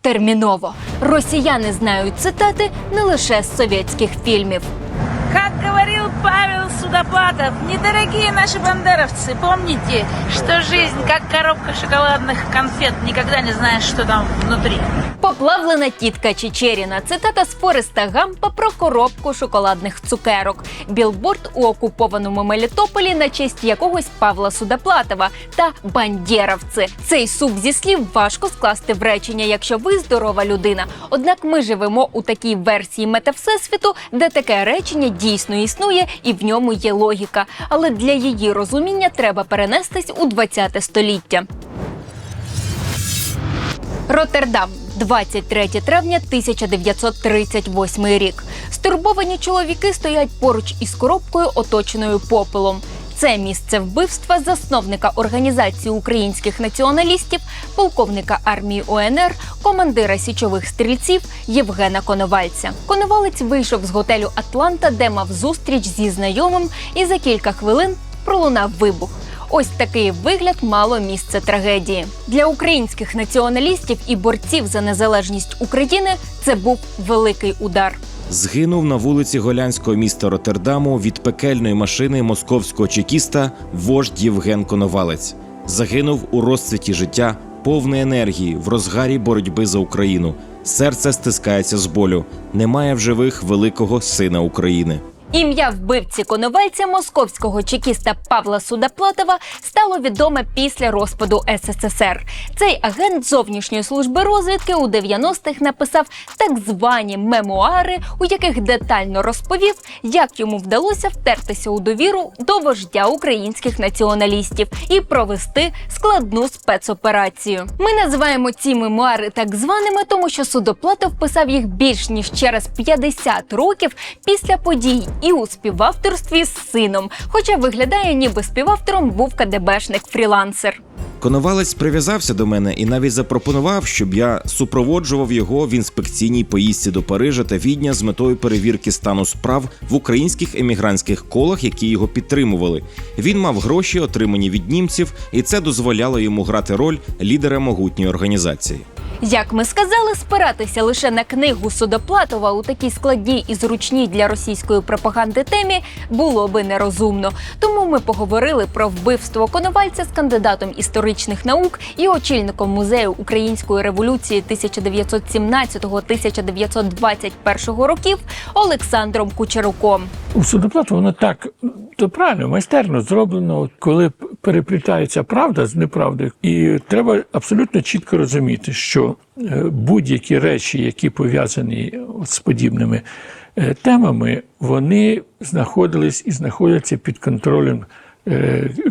терміново. Росіяни знають цитати не лише з совєтських фільмів. Как говорил Павел Судоплатов, недорогие наши бандеровцы, помните, что жизнь как коробка шоколадных конфет, никогда не знаешь, что там внутри. Поплавлена тітка Чечеріна. Цитата з Фореста Гампа про коробку шоколадних цукерок. Білборд у окупованому Мелітополі на честь якогось Павла Судоплатова та бандєровці. Цей суп зі слів важко скласти в речення, якщо ви здорова людина. Однак ми живемо у такій версії метавсесвіту, де таке речення дійсно існує і в ньому є логіка. Але для її розуміння треба перенестись у 20 століття. Роттердам, 23 травня 1938 рік. Стурбовані чоловіки стоять поруч із коробкою, оточеною попелом. Це місце вбивства засновника організації українських націоналістів, полковника армії УНР, командира січових стрільців Євгена Коновальця. Коновалець вийшов з готелю Атланта, де мав зустріч зі знайомим, і за кілька хвилин пролунав вибух. Ось такий вигляд мало місце трагедії для українських націоналістів і борців за незалежність України. Це був великий удар. Згинув на вулиці голянського міста Роттердаму від пекельної машини московського чекіста вождь Євген Коновалець. Загинув у розцвіті життя, повний енергії, в розгарі боротьби за Україну. Серце стискається з болю. Немає в живих великого сина України. Ім'я вбивці коновальця московського чекіста Павла Судоплатова стало відоме після розпаду СССР. Цей агент зовнішньої служби розвідки у 90-х написав так звані мемуари, у яких детально розповів, як йому вдалося втертися у довіру до вождя українських націоналістів і провести складну спецоперацію. Ми називаємо ці мемуари так званими, тому що Судоплатов писав їх більш ніж через 50 років після подій і у співавторстві з сином. Хоча виглядає, ніби співавтором був КДБшник фрілансер. Коновалець прив'язався до мене і навіть запропонував, щоб я супроводжував його в інспекційній поїздці до Парижа та Відня з метою перевірки стану справ в українських емігрантських колах, які його підтримували. Він мав гроші, отримані від німців, і це дозволяло йому грати роль лідера могутньої організації. Як ми сказали, спиратися лише на книгу Судоплатова у такій складній і зручній для російської пропаганди темі було би нерозумно. Тому ми поговорили про вбивство Коновальця з кандидатом історичних наук і очільником музею української революції 1917-1921 років Олександром Кучеруком. У судоплату воно так то правильно, майстерно зроблено, коли переплітається правда з неправдою. І треба абсолютно чітко розуміти, що е, будь-які речі, які пов'язані з подібними е, темами, вони знаходились і знаходяться під контролем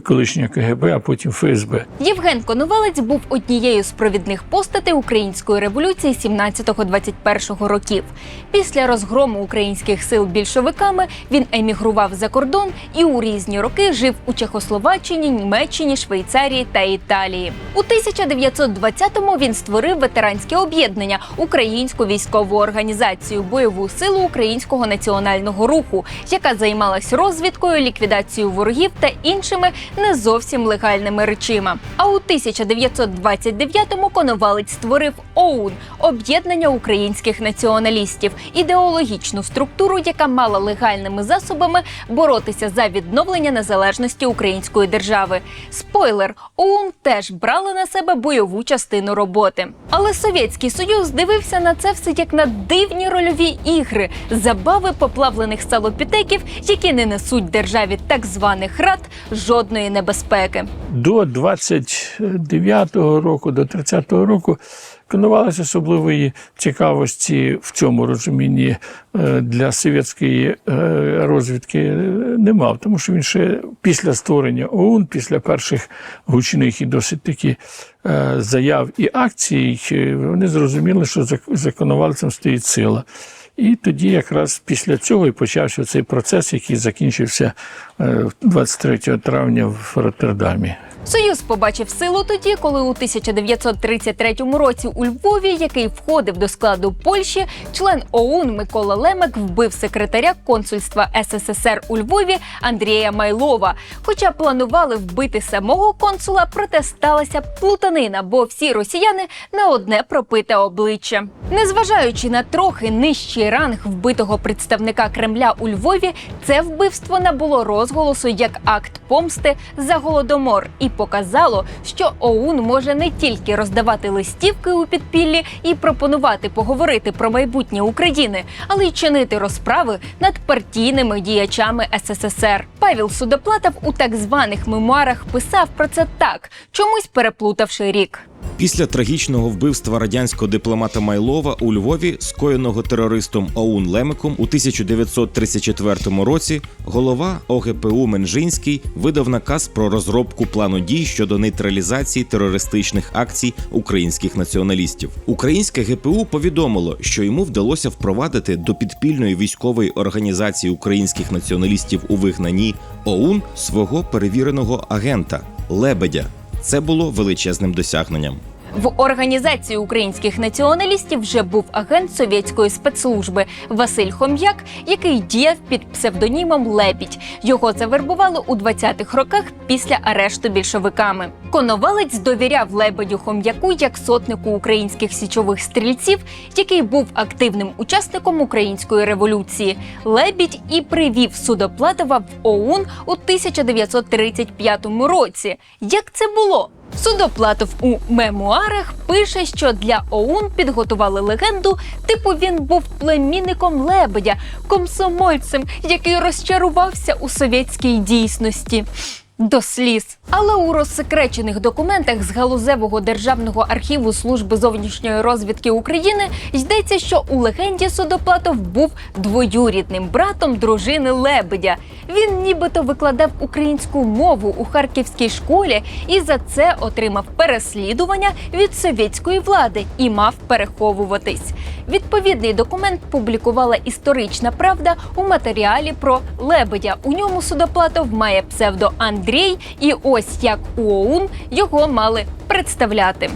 колишнього КГБ, а потім ФСБ. Євген Коновалець був однією з провідних постатей української революції 17-21 років. Після розгрому українських сил більшовиками він емігрував за кордон і у різні роки жив у Чехословаччині, Німеччині, Швейцарії та Італії. У 1920-му він створив ветеранське об'єднання Українську військову організацію бойову силу українського національного руху, яка займалась розвідкою, ліквідацією ворогів та іншими не зовсім легальними речима. А у 1929-му Коновалець створив ОУН об'єднання українських націоналістів, ідеологічну структуру, яка мала легальними засобами боротися за відновлення незалежності української держави. Спойлер, ОУН теж брала на себе бойову частину роботи. Але Совєтський Союз дивився на це все як на дивні рольові ігри, забави поплавлених салопітеків, які не несуть державі так званих рад жодної небезпеки. до 29-го року, до 30-го року Коновалець особливої цікавості в цьому розумінні е, для совєтської е, розвідки не мав, тому що він ще після створення ОУН, після перших гучних і досить таки е, заяв і акцій, вони зрозуміли, що за, за Коновальцем стоїть сила. І тоді, якраз після цього, і почався цей процес, який закінчився е, 23 травня в Роттердамі. Союз побачив силу тоді, коли у 1933 році у Львові, який входив до складу Польщі, член ОУН Микола Лемек вбив секретаря консульства СССР у Львові Андрія Майлова. Хоча планували вбити самого консула, проте сталася плутанина, бо всі росіяни на одне пропите обличчя. Незважаючи на трохи нижчий ранг вбитого представника Кремля у Львові, це вбивство набуло розголосу як акт помсти за голодомор і показало, що ОУН може не тільки роздавати листівки у підпіллі і пропонувати поговорити про майбутнє України, але й чинити розправи над партійними діячами СССР. Павел Судоплатов у так званих мемуарах писав про це так, чомусь переплутавши рік. Після трагічного вбивства радянського дипломата Майлова у Львові, скоєного терористом ОУН Лемиком у 1934 році, голова ОГПУ Менжинський видав наказ про розробку плану дій щодо нейтралізації терористичних акцій українських націоналістів. Українське ГПУ повідомило, що йому вдалося впровадити до підпільної військової організації українських націоналістів у вигнанні ОУН свого перевіреного агента Лебедя. Це було величезним досягненням. В організації українських націоналістів вже був агент совєтської спецслужби Василь Хом'як, який діяв під псевдонімом Лебідь. Його завербували у 20-х роках після арешту більшовиками. Коновалець довіряв Лебедю Хом'яку як сотнику українських січових стрільців, який був активним учасником української революції. Лебідь і привів Судоплатова в ОУН у 1935 році. Як це було? Судоплатов у мемуарах пише, що для ОУН підготували легенду, типу він був племінником лебедя, комсомольцем, який розчарувався у совєтській дійсності. До сліз. Але у розсекречених документах з галузевого державного архіву служби зовнішньої розвідки України йдеться, що у легенді Судоплатов був двоюрідним братом дружини Лебедя. Він нібито викладав українську мову у харківській школі і за це отримав переслідування від совєтської влади і мав переховуватись. Відповідний документ публікувала історична правда у матеріалі про Лебедя. У ньому Судоплатов має псевдо Андрій, і ось як у ОУН його мали представляти.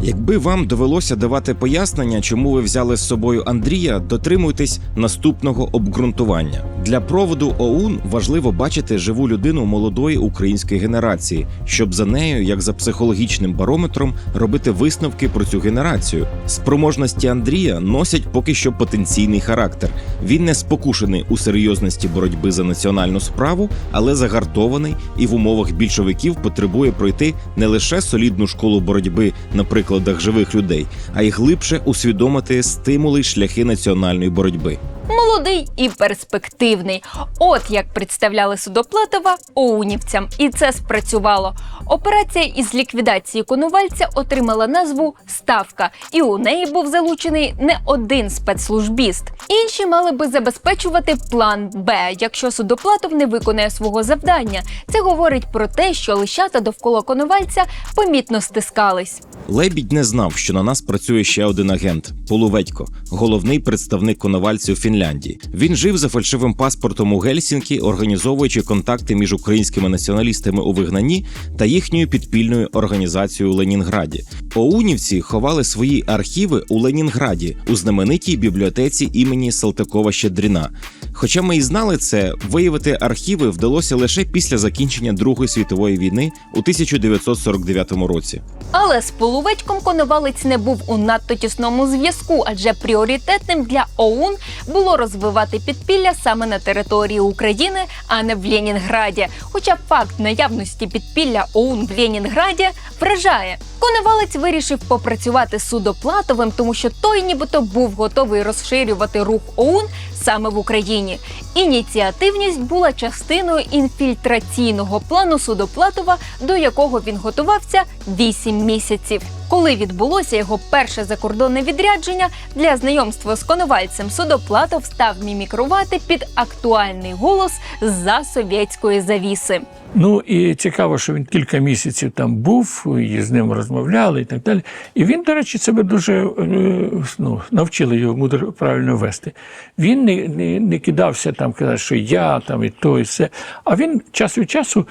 Якби вам довелося давати пояснення, чому ви взяли з собою Андрія, дотримуйтесь наступного обґрунтування. Для проводу ОУН важливо бачити живу людину молодої української генерації, щоб за нею, як за психологічним барометром, робити висновки про цю генерацію. Спроможності Андрія носять поки що потенційний характер. Він не спокушений у серйозності боротьби за національну справу, але загартований і в умовах більшовиків потребує пройти не лише солідну школу боротьби на прикладах живих людей, а й глибше усвідомити стимули й шляхи національної боротьби. Молодий і перспективний. От як представляли Судоплатова оунівцям, і це спрацювало. Операція із ліквідації Конувальця отримала назву Ставка, і у неї був залучений не один спецслужбіст. Інші мали би забезпечувати план Б, якщо Судоплатов не виконає свого завдання. Це говорить про те, що лищата довкола Коновальця помітно стискались. Лебідь не знав, що на нас працює ще один агент Полуведько, головний представник коновальців у Фінляндії. Він жив за фальшивим паспортом у Гельсінкі, організовуючи контакти між українськими націоналістами у вигнанні та їхньою підпільною організацією у Ленінграді. Оунівці ховали свої архіви у Ленінграді у знаменитій бібліотеці імені Салтикова Щедріна. Хоча ми і знали це, виявити архіви вдалося лише після закінчення Другої світової війни у 1949 році. Але з полувечком Коновалець не був у надто тісному зв'язку, адже пріоритетним для ОУН було розвивати підпілля саме на території України, а не в Ленінграді. Хоча факт наявності підпілля ОУН в Ленінграді вражає. Коновалець вирішив попрацювати з Судоплатовим, тому що той, нібито, був готовий розширювати рух ОУН саме в Україні. Ініціативність була частиною інфільтраційного плану Судоплатова, до якого він готувався 8 місяців. Коли відбулося його перше закордонне відрядження для знайомства з коновальцем, Судоплатов став мімікрувати під актуальний голос з-за совєтської завіси. Ну і цікаво, що він кілька місяців там був, і з ним розмовляли і так далі. І він, до речі, себе дуже е, ну, навчили його мудро правильно вести. Він не, не, не кидався там, казати, що я там і то, і все. А він час від часу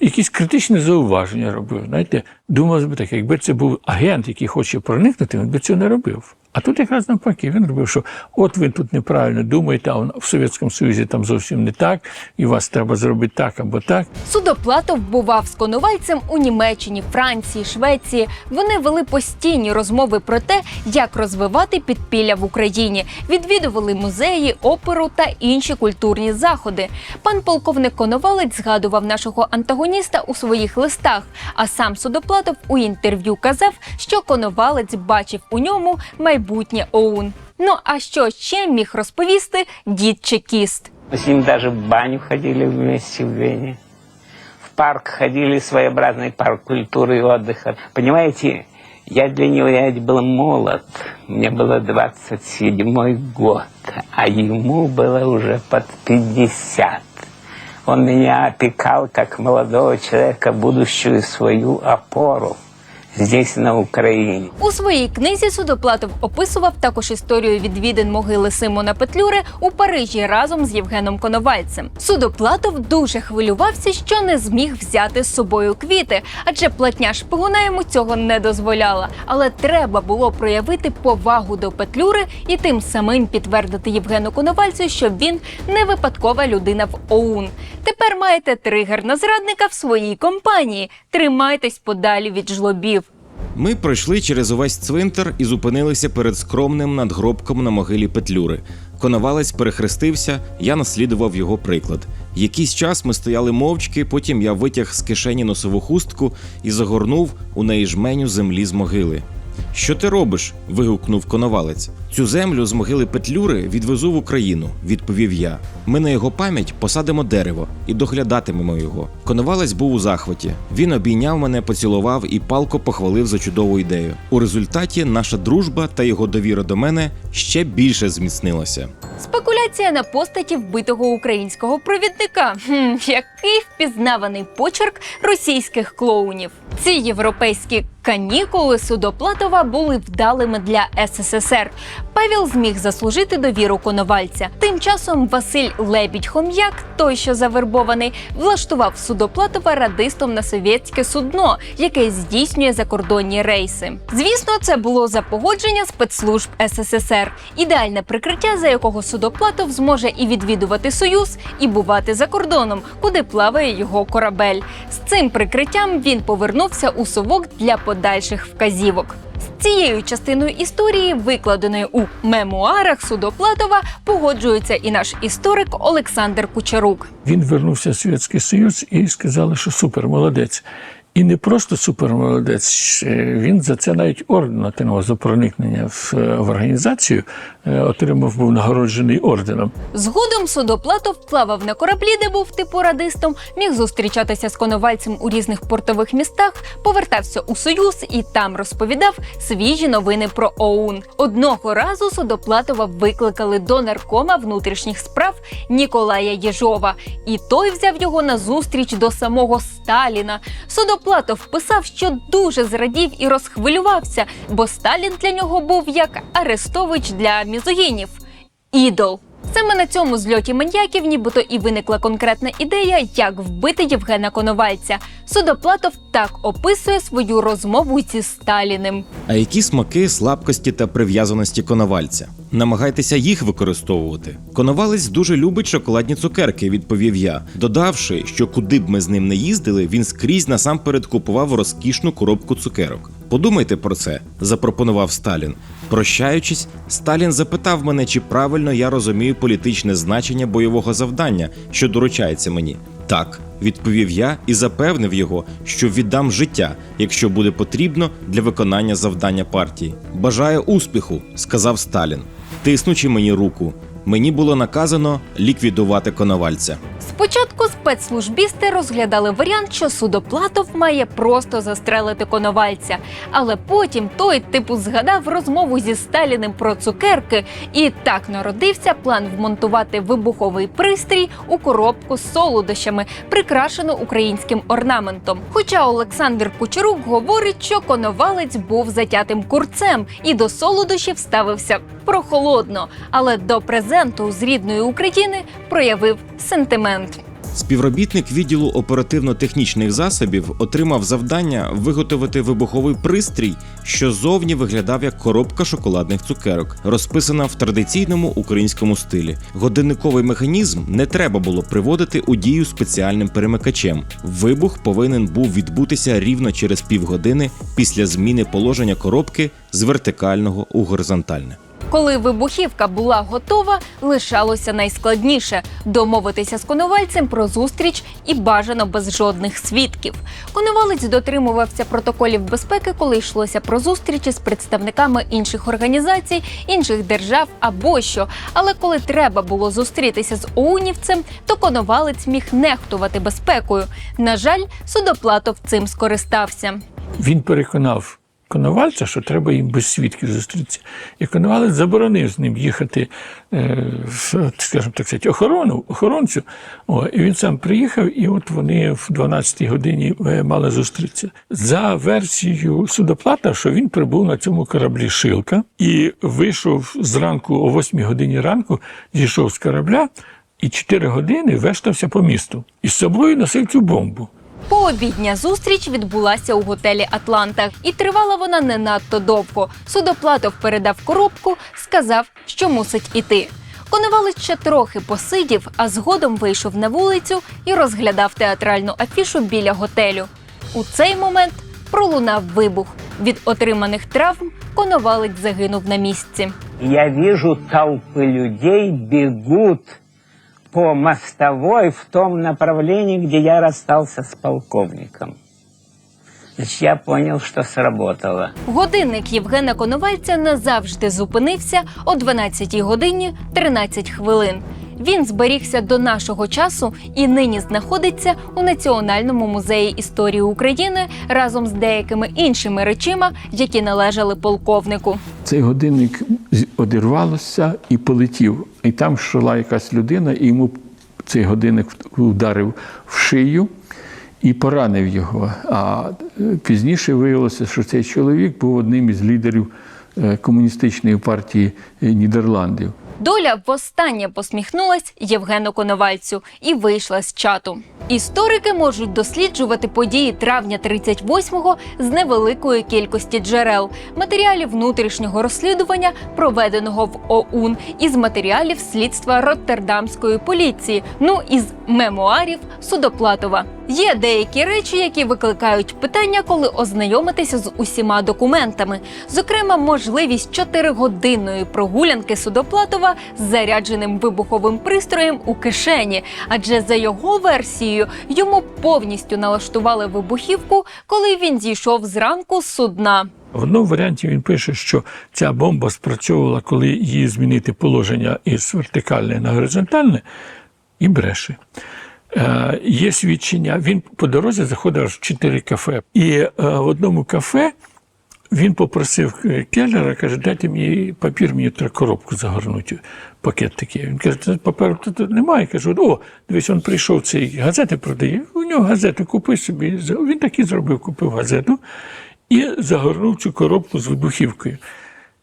якісь критичні зауваження робив. Знаєте, думалось би так, якби це був агент, який хоче проникнути, він би цього не робив. А тут якраз навпаки, він робив, що от ви тут неправильно думаєте, а в Совєтському Союзі там зовсім не так, і вас треба зробити так або так. Судоплатов бував з Коновальцем у Німеччині, Франції, Швеції. Вони вели постійні розмови про те, як розвивати підпілля в Україні, відвідували музеї, оперу та інші культурні заходи. Пан полковник Коновалець згадував нашого антагоніста у своїх листах. А сам Судоплатов у інтерв'ю казав, що Коновалець бачив у ньому майбутнє ОУН. Ну а що ще міг розповісти дід чекіст? Мы с ним даже в баню ходили вместе в Вене. В парк ходили, своеобразный парк культуры и отдыха. Понимаете, я для него я ведь был молод. Мне было 27 год, а ему было уже под 50. Он меня опекал как молодого человека, будущую свою опору здесь, на Украине. У своїй книзі Судоплатов описував також історію відвідин могили Симона Петлюри у Парижі разом з Євгеном Коновальцем. Судоплатов дуже хвилювався, що не зміг взяти з собою квіти, адже платня шпигуна йому цього не дозволяла. Але треба було проявити повагу до Петлюри і тим самим підтвердити Євгену Коновальцю, що він не випадкова людина в ОУН. Тепер маєте тригер на зрадника в своїй компанії. Тримайтесь подалі від жлобів. Ми пройшли через увесь цвинтар і зупинилися перед скромним надгробком на могилі Петлюри. Коновалець перехрестився, я наслідував його приклад. Якийсь час ми стояли мовчки, потім я витяг з кишені носову хустку і загорнув у неї жменю землі з могили. Що ти робиш? вигукнув коновалець. Цю землю з могили Петлюри відвезу в Україну, відповів я. Ми на його пам'ять посадимо дерево і доглядатимемо його. Коновалець був у захваті. Він обійняв мене, поцілував і палко похвалив за чудову ідею. У результаті наша дружба та його довіра до мене ще більше зміцнилася. Спекуляція на постаті вбитого українського провідника. Хм, який впізнаваний почерк російських клоунів. Ці європейські канікули Судоплатова були вдалими для СССР. Павел зміг заслужити довіру Коновальця. Тим часом Василь Лебідь Хом'як, той, що завербований, влаштував Судоплатова радистом на совєтське судно, яке здійснює закордонні рейси. Звісно, це було за погодження спецслужб СССР. Ідеальне прикриття, за якого Судоплатов зможе і відвідувати Союз, і бувати за кордоном, куди плаває його корабель. З цим прикриттям він повернувся у совок для подальших вказівок. З цією частиною історії, викладеної у мемуарах Судоплатова, погоджується і наш історик Олександр Кучерук. Він вернувся в Совєтський Союз і сказали, що супер, молодець. І не просто супермолодець, він за це навіть орден отримав за проникнення в, е, в організацію, е, отримав був нагороджений орденом. Згодом Судоплатов плавав на кораблі, де був типу радистом, міг зустрічатися з коновальцем у різних портових містах, повертався у Союз і там розповідав свіжі новини про ОУН. Одного разу Судоплатова викликали до наркома внутрішніх справ Ніколая Єжова, і той взяв його на зустріч до самого Сталіна. Судоплатов писав, що дуже зрадів і розхвилювався, бо Сталін для нього був як Арестович для мізогінів. Ідол. Саме на цьому зльоті маньяків нібито і виникла конкретна ідея, як вбити Євгена Коновальця. Судоплатов так описує свою розмову зі Сталіним. А які смаки, слабкості та прив'язаності коновальця? Намагайтеся їх використовувати. Коновалець дуже любить шоколадні цукерки, відповів я, додавши, що куди б ми з ним не їздили, він скрізь насамперед купував розкішну коробку цукерок. Подумайте про це, запропонував Сталін. Прощаючись, Сталін запитав мене, чи правильно я розумію політичне значення бойового завдання, що доручається мені. Так, відповів я і запевнив його, що віддам життя, якщо буде потрібно для виконання завдання партії. Бажаю успіху, сказав Сталін, тиснучи мені руку. Мені було наказано ліквідувати коновальця. Спочатку спецслужбісти розглядали варіант, що судоплатов має просто застрелити коновальця, але потім той типу згадав розмову зі Сталіним про цукерки, і так народився план вмонтувати вибуховий пристрій у коробку з солодощами, прикрашену українським орнаментом. Хоча Олександр Кучерук говорить, що коновалець був затятим курцем і до солодощів ставився прохолодно, але до презенту з рідної України проявив сентимент. Співробітник відділу оперативно-технічних засобів отримав завдання виготовити вибуховий пристрій, що зовні виглядав як коробка шоколадних цукерок, розписана в традиційному українському стилі. Годинниковий механізм не треба було приводити у дію спеціальним перемикачем. Вибух повинен був відбутися рівно через півгодини після зміни положення коробки з вертикального у горизонтальне. Коли вибухівка була готова, лишалося найскладніше домовитися з конувальцем про зустріч і бажано без жодних свідків. Конувалець дотримувався протоколів безпеки, коли йшлося про зустрічі з представниками інших організацій, інших держав або що. Але коли треба було зустрітися з оунівцем, то конувалець міг нехтувати безпекою. На жаль, судоплатов цим скористався. Він переконав Коновальця, що треба їм без свідків зустрітися. І Коновалець заборонив з ним їхати, е, в, скажімо так охорону, охоронцю. О, і він сам приїхав, і от вони в 12-й годині е, мали зустрітися. За версією судоплата, що він прибув на цьому кораблі Шилка і вийшов зранку о 8 годині ранку, зійшов з корабля і 4 години вештався по місту. І з собою носив цю бомбу. Пообідня зустріч відбулася у готелі Атланта, і тривала вона не надто довго. Судоплатов передав коробку, сказав, що мусить іти. Коневалець ще трохи посидів, а згодом вийшов на вулицю і розглядав театральну афішу біля готелю. У цей момент пролунав вибух. Від отриманих травм коновалець загинув на місці. Я вижу толпы людей бегут по мостовой в том направлении, где я расстался с полковником. Значит, я понял, що сработало. Годинник Євгена Коновальця назавжди зупинився о 12 годині 13 хвилин. Він зберігся до нашого часу і нині знаходиться у Національному музеї історії України разом з деякими іншими речима, які належали полковнику. Цей годинник одірвалося і полетів. І там йшла якась людина, і йому цей годинник вдарив в шию і поранив його. А е, пізніше виявилося, що цей чоловік був одним із лідерів е, комуністичної партії е, Нідерландів. Доля востаннє посміхнулась Євгену Коновальцю і вийшла з чату. Історики можуть досліджувати події травня 38-го з невеликої кількості джерел, матеріалів внутрішнього розслідування, проведеного в ОУН, із матеріалів слідства Роттердамської поліції, ну і з мемуарів Судоплатова. Є деякі речі, які викликають питання, коли ознайомитися з усіма документами. Зокрема, можливість чотиригодинної прогулянки Судоплатова з зарядженим вибуховим пристроєм у кишені. Адже за його версією йому повністю налаштували вибухівку, коли він зійшов зранку з судна. В одному варіанті він пише, що ця бомба спрацьовувала, коли її змінити положення із вертикальне на горизонтальне, і бреше. Е, є свідчення. Він по дорозі заходив в чотири кафе. І е, в одному кафе він попросив келлера, каже, дайте мені папір, мені треба коробку загорнути, пакет такий. Він каже, паперу тут немає. Каже, о, дивись, він прийшов цей газети продає. У нього газету купи собі. Він так і зробив, купив газету і загорнув цю коробку з вибухівкою.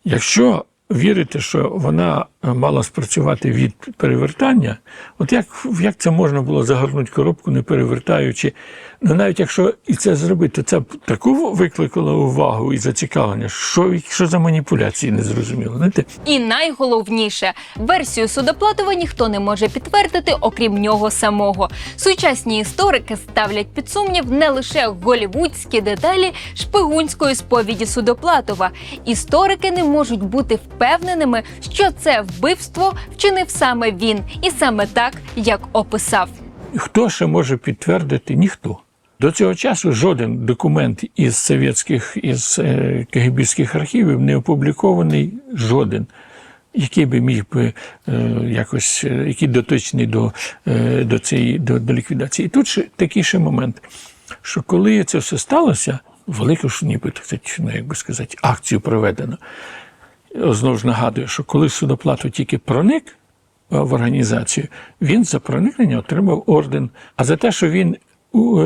Якщо вірити, що вона е, мала спрацювати від перевертання, от як, як це можна було загорнути коробку, не перевертаючи? Ну навіть якщо і це зробити, то це таку викликало увагу і зацікавлення, що, що за маніпуляції не зрозуміло. Знаєте? І найголовніше, версію Судоплатова ніхто не може підтвердити, окрім нього самого. Сучасні історики ставлять під сумнів не лише голівудські деталі шпигунської сповіді Судоплатова. Історики не можуть бути впевненими, що це вбивство вчинив саме він, і саме так, як описав. Хто ще може підтвердити? Ніхто. До цього часу жоден документ із совєтських із е, КГБських архівів не опублікований жоден, який би міг би е, якось, е, який дотичний до, до, цієї, до, до ліквідації. І тут ще такий ще момент, що коли це все сталося, велику ж ніби так ну, як би сказати, акцію проведено. Знову ж нагадую, що коли судоплату тільки проник в організацію, він за проникнення отримав орден. А за те, що він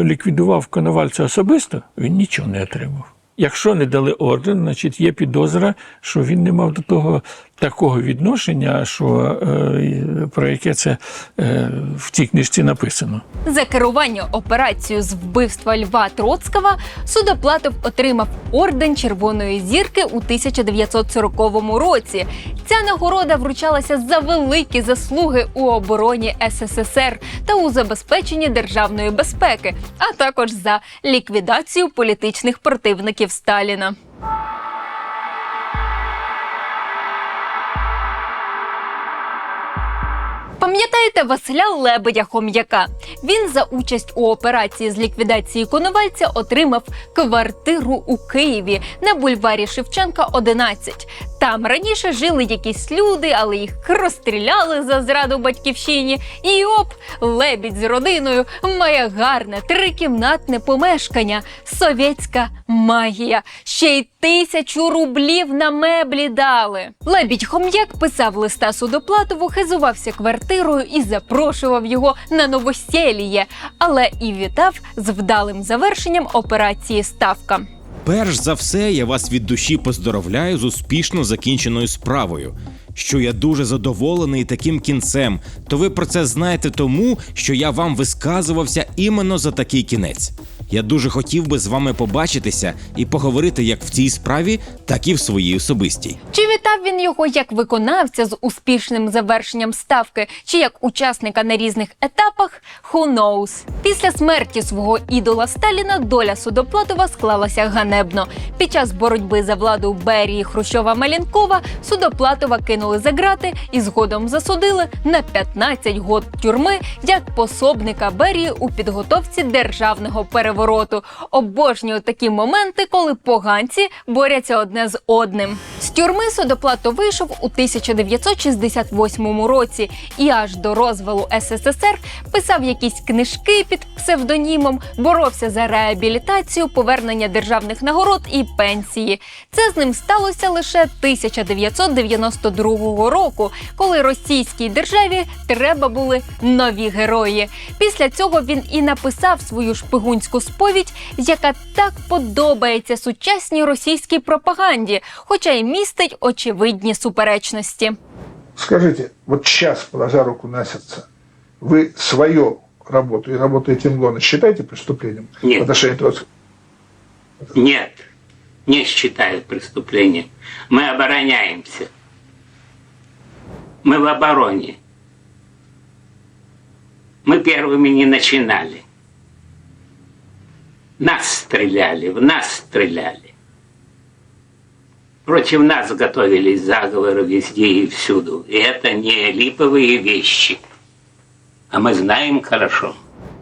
ліквідував Коновальця особисто, він нічого не отримав. Якщо не дали орден, значить є підозра, що він не мав до того такого відношення, що е, про яке це е, в цій книжці написано. За керування операцією з вбивства Льва Троцького Судоплатов отримав орден Червоної зірки у 1940 році. Ця нагорода вручалася за великі заслуги у обороні СССР та у забезпеченні державної безпеки, а також за ліквідацію політичних противників Сталіна. Пам'ятаєте Василя Лебедя Хом'яка? Він за участь у операції з ліквідації Коновальця отримав квартиру у Києві на бульварі Шевченка, 11. Там раніше жили якісь люди, але їх розстріляли за зраду батьківщині. І оп, лебідь з родиною має гарне трикімнатне помешкання. Совєтська магія. Ще й тисячу рублів на меблі дали. Лебідь Хом'як писав листа Судоплатову, хизувався квартирою і запрошував його на новосіліє, але і вітав з вдалим завершенням операції Ставка. Перш за все, я вас від душі поздоровляю з успішно закінченою справою. Що я дуже задоволений таким кінцем, то ви про це знаєте тому, що я вам висказувався іменно за такий кінець. Я дуже хотів би з вами побачитися і поговорити як в цій справі, так і в своїй особистій. Чи вітав він його як виконавця з успішним завершенням ставки, чи як учасника на різних етапах? Who knows? Після смерті свого ідола Сталіна доля Судоплатова склалася ганебно. Під час боротьби за владу Берії Хрущова Малінкова Судоплатова кинули за грати і згодом засудили на 15 год тюрми як пособника Берії у підготовці державного перевороту. Обожнюю такі моменти, коли поганці борються одне з одним. З тюрми Судоплатов вийшов у 1968 році і аж до розвалу СССР писав якісь книжки під псевдонімом, боровся за реабілітацію, повернення державних нагород і пенсії. Це з ним сталося лише 1992 року, коли російській державі треба були нові герої. Після цього він і написав свою шпигунську сповідь, яка так подобається сучасній російській пропаганді, хоча й містить очевидні суперечності. Скажите, вот сейчас, положа руку на сердце, вы свою работу и работу Этимлона считаете преступлением Нет. в отношении Троцкого? Нет, не считаю преступлением. Мы обороняемся. Мы в обороне. Мы первыми не начинали. Нас стреляли, в нас стреляли. Против нас готовились заговоры везде и всюду. И это не липовые вещи. А мы знаем хорошо.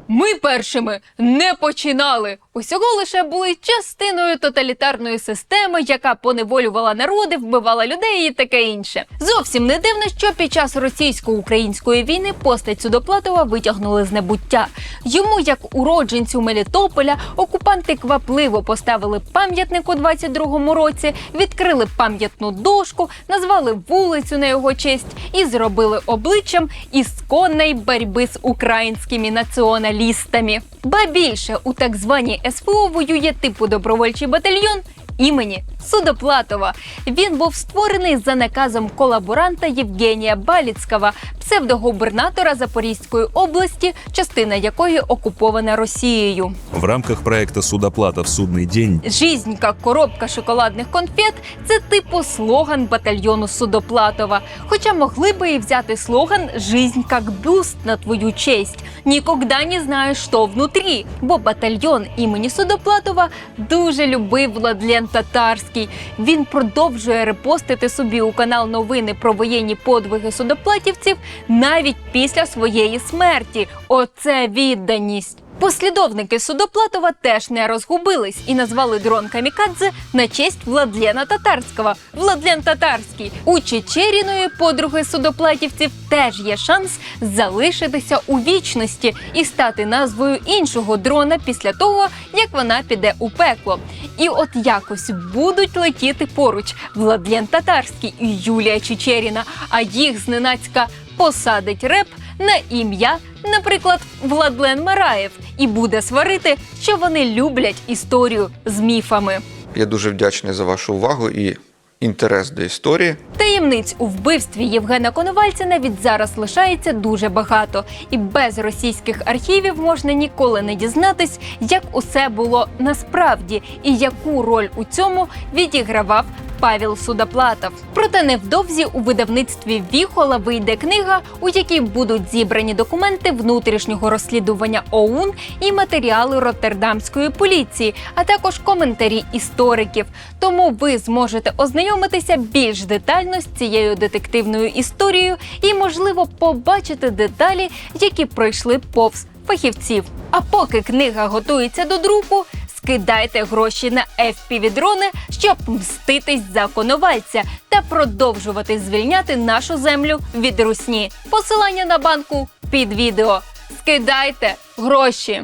Ми першими не починали. Усього лише були частиною тоталітарної системи, яка поневолювала народи, вбивала людей і таке інше. Зовсім не дивно, що під час російсько-української війни постать Судоплатова витягнули з небуття. Йому, як уродженцю Мелітополя, окупанти квапливо поставили пам'ятник у 22-му році, відкрили пам'ятну дошку, назвали вулицю на його честь і зробили обличчям ісконної боротьби з українськими націоналістами. Ба більше у так званій СВО воює типу добровольчий батальйон імені Судоплатова. Він був створений за наказом колаборанта Євгенія Баліцького, псевдогубернатора Запорізької області, частина якої окупована Росією. В рамках проекта «Судоплата в судный день» Жизнь как коробка шоколадних конфет це типу слоган батальйону Судоплатова. Хоча могли би і взяти слоган Жизнь как бюст на твою честь. Нікогда не знаєш, що внутрі. Бо батальйон імені Судоплатова дуже любив Владлен Татарський. Він продовжує репостити собі у канал новини про воєнні подвиги судоплатівців навіть після своєї смерті. Оце відданість. Послідовники Судоплатова теж не розгубились і назвали дрон Камікадзе на честь Владлена Татарського. Владлен Татарський у Чечеріної подруги судоплатівців теж є шанс залишитися у вічності і стати назвою іншого дрона після того, як вона піде у пекло. І от якось будуть летіти поруч Владлен Татарський і Юлія Чечеріна, а їх зненацька посадить реп на ім'я, наприклад, Владлен Мараєв, і буде сварити, що вони люблять історію з міфами. Я дуже вдячний за вашу увагу і інтерес до історії. Таємниць у вбивстві Євгена Коновальця навіть зараз лишається дуже багато, і без російських архівів можна ніколи не дізнатись, як усе було насправді і яку роль у цьому відігравав. Павел Судоплатов. Проте невдовзі у видавництві Віхола вийде книга, у якій будуть зібрані документи внутрішнього розслідування ОУН і матеріали Роттердамської поліції, а також коментарі істориків. Тому ви зможете ознайомитися більш детально з цією детективною історією і, можливо, побачити деталі, які пройшли повз фахівців. А поки книга готується до друку кидайте гроші на fpv дрони, щоб мститись за коновальця та продовжувати звільняти нашу землю від русні. Посилання на банку під відео. Скидайте гроші.